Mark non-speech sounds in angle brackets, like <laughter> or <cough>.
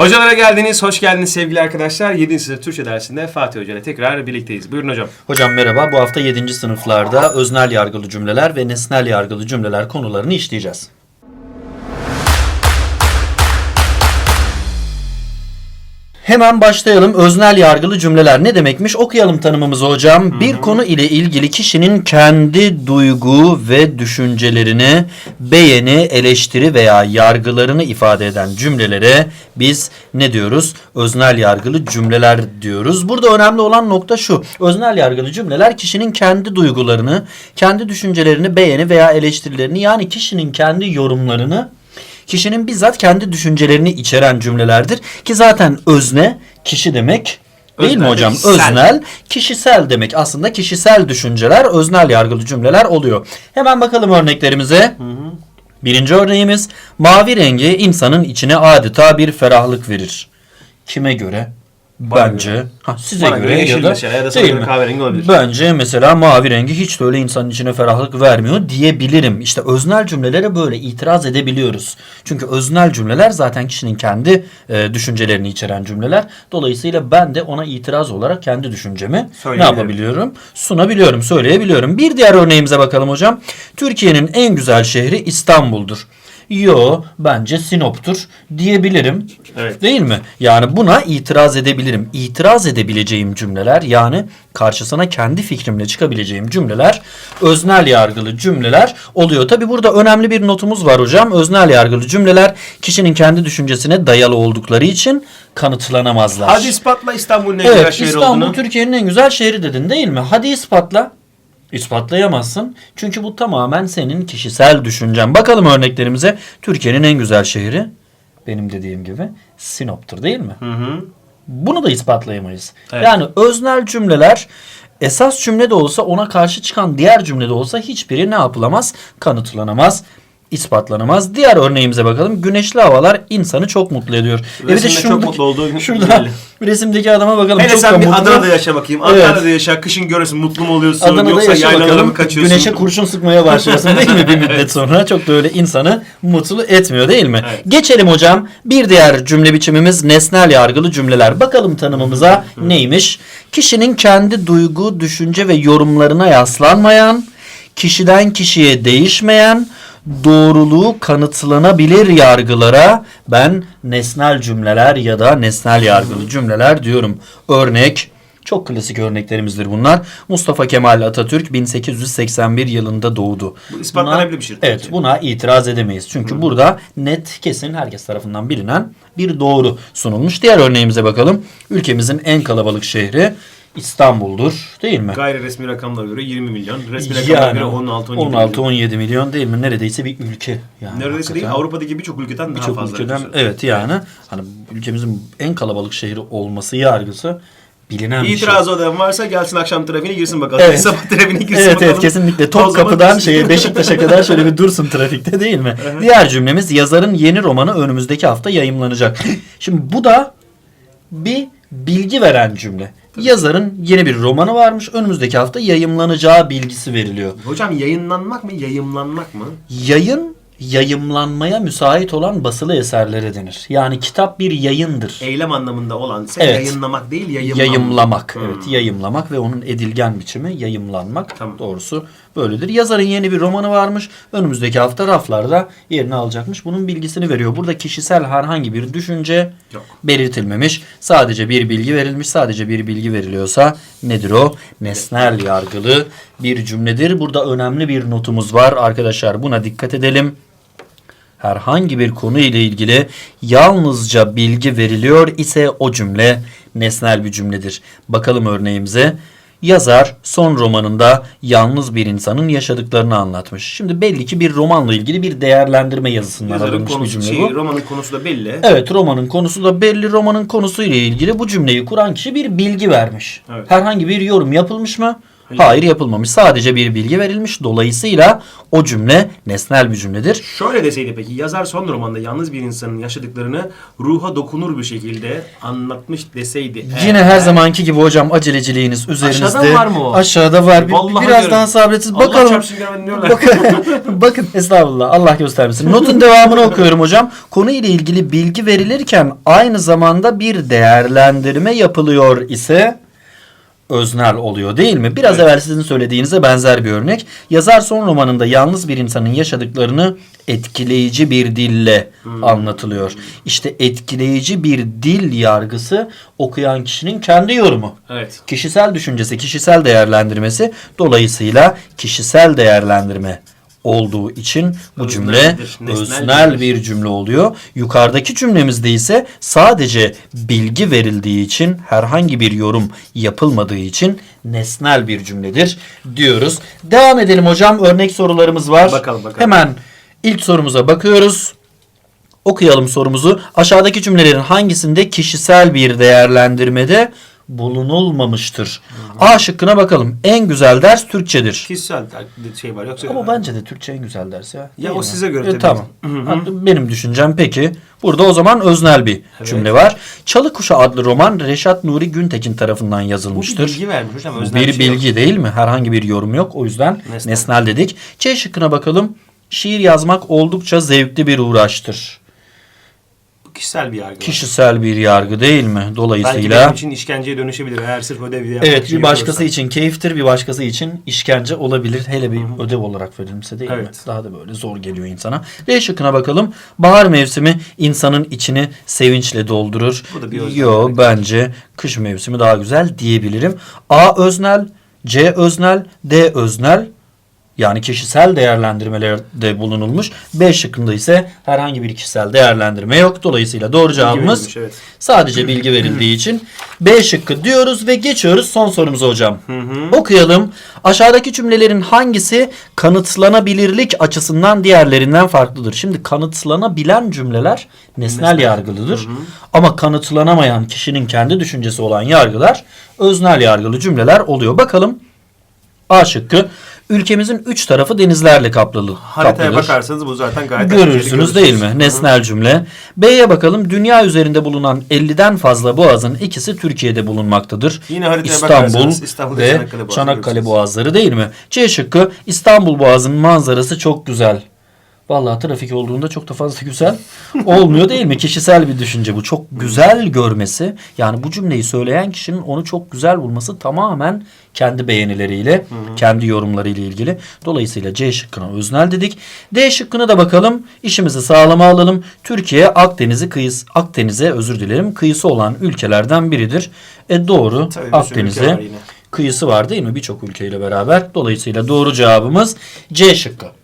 Hocalara geldiniz, hoş geldiniz sevgili arkadaşlar. 7. sınıf Türkçe dersinde Fatih Hoca ile tekrar birlikteyiz. Buyurun hocam. Hocam merhaba. Bu hafta 7. sınıflarda öznel yargılı cümleler ve nesnel yargılı cümleler konularını işleyeceğiz. Hemen başlayalım. Öznel yargılı cümleler ne demekmiş? Okuyalım tanımımızı hocam. Bir konu ile ilgili kişinin kendi duygu ve düşüncelerini, beğeni, eleştiri veya yargılarını ifade eden cümlelere biz ne diyoruz? Öznel yargılı cümleler diyoruz. Burada önemli olan nokta şu. Öznel yargılı cümleler kişinin kendi duygularını, kendi düşüncelerini, beğeni veya eleştirilerini yani kişinin kendi yorumlarını kişinin bizzat kendi düşüncelerini içeren cümlelerdir. Ki zaten özne kişi demek değil mi Öznel, hocam? kişisel. Öznel kişisel demek. Aslında kişisel düşünceler öznel yargılı cümleler oluyor. Hemen bakalım örneklerimize. Birinci örneğimiz mavi rengi insanın içine adeta bir ferahlık verir. Kime göre? Bence. göre. Ha, size Bana göre, göre yeşil ya da, mesela ya da değil mi? kahverengi olabilir. Bence mesela mavi rengi hiç de öyle insanın içine ferahlık vermiyor diyebilirim. İşte öznel cümlelere böyle itiraz edebiliyoruz. Çünkü öznel cümleler zaten kişinin kendi e, düşüncelerini içeren cümleler. Dolayısıyla ben de ona itiraz olarak kendi düşüncemi ne yapabiliyorum? Sunabiliyorum, söyleyebiliyorum. Bir diğer örneğimize bakalım hocam. Türkiye'nin en güzel şehri İstanbul'dur. Yo bence Sinop'tur diyebilirim. Evet. Değil mi? Yani buna itiraz edebilirim. İtiraz edebileceğim cümleler yani karşısına kendi fikrimle çıkabileceğim cümleler öznel yargılı cümleler oluyor. Tabi burada önemli bir notumuz var hocam. Öznel yargılı cümleler kişinin kendi düşüncesine dayalı oldukları için kanıtlanamazlar. Hadi ispatla İstanbul'un en güzel Evet şehir İstanbul olduğunu. Türkiye'nin en güzel şehri dedin değil mi? Hadi ispatla. İspatlayamazsın. Çünkü bu tamamen senin kişisel düşüncen. Bakalım örneklerimize. Türkiye'nin en güzel şehri benim dediğim gibi Sinop'tur değil mi? Hı hı. Bunu da ispatlayamayız. Evet. Yani öznel cümleler esas cümle de olsa ona karşı çıkan diğer cümle de olsa hiçbiri ne yapılamaz? Kanıtlanamaz ispatlanamaz. Diğer örneğimize bakalım. Güneşli havalar insanı çok mutlu ediyor. E bir de Resimde çok şuradaki- mutlu olduğu Şurada belli. resimdeki adama bakalım. Hele çok sen bir mutlu. Adana'da yaşa bakayım. Evet. Antalya'da yaşa. Kışın görürsün mutlu mu oluyorsun Adana'da yoksa yaylalara bakalım. mı kaçıyorsun? Güneşe kurşun sıkmaya başlıyorsun değil mi bir <laughs> müddet sonra? Çok da öyle insanı mutlu etmiyor değil mi? Evet. Geçelim hocam. Bir diğer cümle biçimimiz nesnel yargılı cümleler. Bakalım tanımımıza neymiş? Kişinin kendi duygu, düşünce ve yorumlarına yaslanmayan, kişiden kişiye değişmeyen, doğruluğu kanıtlanabilir yargılara ben nesnel cümleler ya da nesnel yargılı cümleler diyorum. Örnek çok klasik örneklerimizdir bunlar. Mustafa Kemal Atatürk 1881 yılında doğdu. Bu ispatlanabilir bir şey Evet ki. buna itiraz edemeyiz. Çünkü burada net kesin herkes tarafından bilinen bir doğru sunulmuş. Diğer örneğimize bakalım. Ülkemizin en kalabalık şehri İstanbul'dur değil mi? Gayri resmi rakamlara göre 20 milyon. Resmi rakamlara Yani göre 16-17 milyon. 16-17 milyon değil mi? Neredeyse bir ülke. Yani Neredeyse hakikaten. değil Avrupa'daki birçok ülkeden daha Birçok fazla. ülkeden evet yani hani ülkemizin en kalabalık şehri olması yargısı bilinen bir şey. İtiraz eden varsa gelsin akşam trafiğine girsin bakalım. Evet. Sabah trafiğine girsin Evet bakalım. evet kesinlikle. Topkapı'dan şeye Beşiktaş'a <laughs> kadar şöyle bir dursun trafikte değil mi? Diğer cümlemiz yazarın yeni romanı önümüzdeki hafta yayımlanacak. Şimdi bu da bir bilgi veren cümle. Yazarın yeni bir romanı varmış. Önümüzdeki hafta yayımlanacağı bilgisi veriliyor. Hocam yayınlanmak mı yayımlanmak mı? Yayın yayımlanmaya müsait olan basılı eserlere denir. Yani kitap bir yayındır. Eylem anlamında olan sen Evet. yayınlamak değil yayımlamak. Yayımlamak. Hmm. Evet, yayımlamak ve onun edilgen biçimi yayımlanmak. Tamam. Doğrusu böyledir. Yazarın yeni bir romanı varmış. Önümüzdeki hafta raflarda yerini alacakmış. Bunun bilgisini veriyor. Burada kişisel herhangi bir düşünce Yok. belirtilmemiş. Sadece bir bilgi verilmiş. Sadece bir bilgi veriliyorsa nedir o? Nesnel yargılı bir cümledir. Burada önemli bir notumuz var arkadaşlar. Buna dikkat edelim herhangi bir konu ile ilgili yalnızca bilgi veriliyor ise o cümle nesnel bir cümledir. Bakalım örneğimize. Yazar son romanında yalnız bir insanın yaşadıklarını anlatmış. Şimdi belli ki bir romanla ilgili bir değerlendirme yazısından Yazarın alınmış bir konusu, cümle şey, bu. romanın konusu da belli. Evet romanın konusu da belli. Romanın konusu ile ilgili bu cümleyi kuran kişi bir bilgi vermiş. Evet. Herhangi bir yorum yapılmış mı? Hayır yapılmamış. Sadece bir bilgi verilmiş. Dolayısıyla o cümle nesnel bir cümledir. Şöyle deseydi peki yazar son romanda yalnız bir insanın yaşadıklarını ruha dokunur bir şekilde anlatmış deseydi. Yine eğer- her zamanki gibi hocam aceleciliğiniz üzerinizde. Aşağıda var mı o? Aşağıda var. Bir- Vallahi Biraz diyorum. daha sabretsiz. Bakalım. Bakın, <laughs> bakın estağfurullah Allah göstermesin. Notun devamını okuyorum hocam. Konu ile ilgili bilgi verilirken aynı zamanda bir değerlendirme yapılıyor ise öznel oluyor değil mi? Biraz Evet. evvel sizin söylediğinize benzer bir örnek. Yazar son romanında yalnız bir insanın yaşadıklarını etkileyici bir dille Hmm. anlatılıyor. İşte etkileyici bir dil yargısı okuyan kişinin kendi yorumu. Evet. Kişisel düşüncesi, kişisel değerlendirmesi dolayısıyla kişisel değerlendirme olduğu için bu cümle öznel bir cümle oluyor. Yukarıdaki cümlemizde ise sadece bilgi verildiği için herhangi bir yorum yapılmadığı için nesnel bir cümledir diyoruz. Devam edelim hocam. Örnek sorularımız var. Bakalım, bakalım. Hemen ilk sorumuza bakıyoruz. Okuyalım sorumuzu. Aşağıdaki cümlelerin hangisinde kişisel bir değerlendirmede bulunulmamıştır? A şıkkına bakalım. En güzel ders Türkçedir. Kişisel şey var yoksa. Ama bence de Türkçe en güzel ders ya. Değil o mi? size göre E, tabii. tamam. Hı hı. Benim düşüncem peki. Burada o zaman öznel bir cümle var. Çalı Kuşu adlı roman Reşat Nuri Güntekin tarafından bu bir yazılmıştır. bilgi vermiş hocam. Öznel bir şey yok. bilgi değil mi? Herhangi bir yorum yok. O yüzden Nesnel. nesnel, dedik. C şıkkına bakalım. Şiir yazmak oldukça zevkli bir uğraştır. Kişisel bir yargı. var. Kişisel bir yargı değil mi? Belki benim Dolayısıyla için işkenceye dönüşebilir eğer sırf ödev diye yapmak evet için bir başkası yapıyorsam. için keyiftir, bir başkası için işkence olabilir. Hele bir ödev olarak verilmişse değil mi? Evet. Daha da böyle zor geliyor insana. D şıkkına bakalım. Bahar mevsimi insanın içini sevinçle doldurur. Bu da bir öznel Yo bence kış mevsimi daha güzel diyebilirim. A öznel, C öznel, D öznel. Yani kişisel değerlendirmelerde bulunulmuş. B şıkkında ise herhangi bir kişisel değerlendirme yok. Dolayısıyla doğru cevabımız verilmiş, evet. sadece bilgi verildiği için B şıkkı diyoruz ve geçiyoruz son sorumuza hocam. hı. Okuyalım. Aşağıdaki cümlelerin hangisi kanıtlanabilirlik açısından diğerlerinden farklıdır? Şimdi kanıtlanabilen cümleler nesnel, Nesnel. yargılıdır. Ama kanıtlanamayan kişinin kendi düşüncesi olan yargılar öznel yargılı cümleler oluyor. Bakalım A şıkkı. Ülkemizin üç tarafı denizlerle kaplılı. Haritaya kaplıdır. bakarsanız bu zaten gayet Görürsünüz değil mi? Nesnel cümle. B'ye bakalım. Dünya üzerinde bulunan 50'den fazla boğazın ikisi Türkiye'de bulunmaktadır. Yine haritaya İstanbul İstanbul ve Çanakkale Boğazı Çanakkale. Boğazları değil mi? C şıkkı İstanbul Boğazı'nın manzarası çok güzel. Vallahi trafik olduğunda çok da fazla güzel olmuyor değil mi? Kişisel bir düşünce bu. Çok güzel görmesi yani bu cümleyi söyleyen kişinin onu çok güzel bulması tamamen kendi beğenileriyle, kendi yorumlarıyla ilgili. Dolayısıyla C şıkkına öznel dedik. D şıkkına da bakalım. İşimizi sağlama alalım. Türkiye Akdeniz'i kıyısı Akdeniz'e özür dilerim kıyısı olan ülkelerden biridir. E doğru. Tabii Akdeniz'e kıyısı var değil mi? Birçok ülkeyle beraber. Dolayısıyla doğru cevabımız C şıkkı.